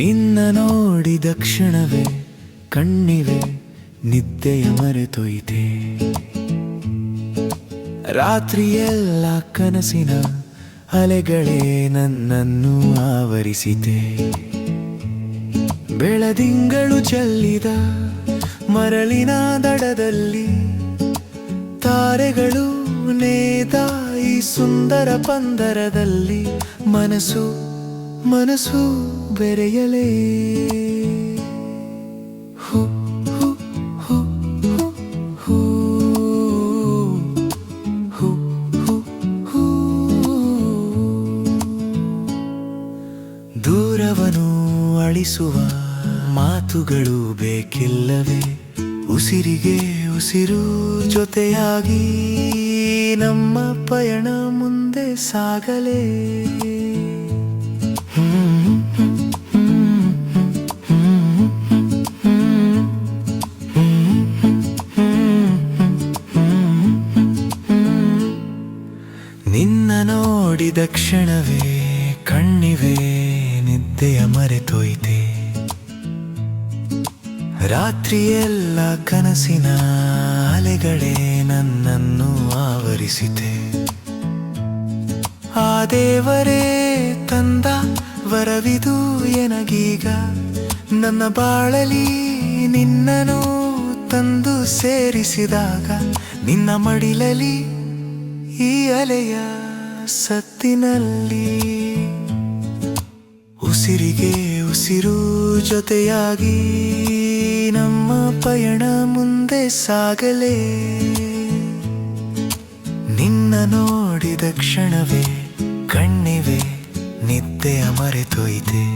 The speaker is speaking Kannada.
ನಿನ್ನ ನೋಡಿ ದಕ್ಷಿಣವೇ ಕಣ್ಣಿವೆ, ನಿದ್ದೆಯ ಮರೆತೊಯ್ದೆ. ರಾತ್ರಿಯೆಲ್ಲ ಕನಸಿನ ಅಲೆಗಳೇ ನನ್ನನ್ನು ಆವರಿಸಿದೆ. ಬೆಳದಿಂಗಳು ಚೆಲ್ಲಿದ ಮರಳಿನ ದಡದಲ್ಲಿ ತಾರೆಗಳು ನೇತಾಯಿ ಸುಂದರ ಪಂದರದಲ್ಲಿ ಮನಸು ಮನಸ್ಸು. ಬೆರೆಯಲೇ? ಹು, ಹು, ಹು, ಹು. ದೂರವನು ಅಳಿಸುವ ಮಾತುಗಳು ಬೇಕಿಲ್ಲವೇ? ಉಸಿರಿಗೆ ಉಸಿರು ಜೊತೆಯಾಗಿ ನಮ್ಮ ಪಯಣ ಮುಂದೆ ಸಾಗಲೇ? ನಿನ್ನ ನೋಡಿದ ಕ್ಷಣವೇ, ಕಣ್ಣಿವೆ ನಿದ್ದೆಯ ಮರೆತೊಯ್ದೆ ರಾತ್ರಿಯೆಲ್ಲ ಕನಸಿನ ಅಲೆಗಳೇ ನನ್ನನ್ನು ಆವರಿಸಿದೆ ಆ ದೇವರೇ ತಂದ ವರವಿದು ಎನಗೀಗ, ನನ್ನ ಬಾಳಲಿ ನಿನ್ನನು ತಂದು ಸೇರಿಸಿದಾಗ, ನಿನ್ನ ಮಡಿಲಲಿ ಈ ಅಲೆಯ ಸತ್ತಿನಲ್ಲಿ ಉಸಿರಿಗೆ ಉಸಿರು ಜೊತೆಯಾಗಿ ನಮ್ಮ ಪಯಣ ಮುಂದೆ ಸಾಗಲೇ. ನಿನ್ನ ನೋಡಿದ ಕ್ಷಣವೇ, ಕಣ್ಣಿವೆ, ನಿದ್ದೆಯ ಮರೆತೊಯ್ದೆ.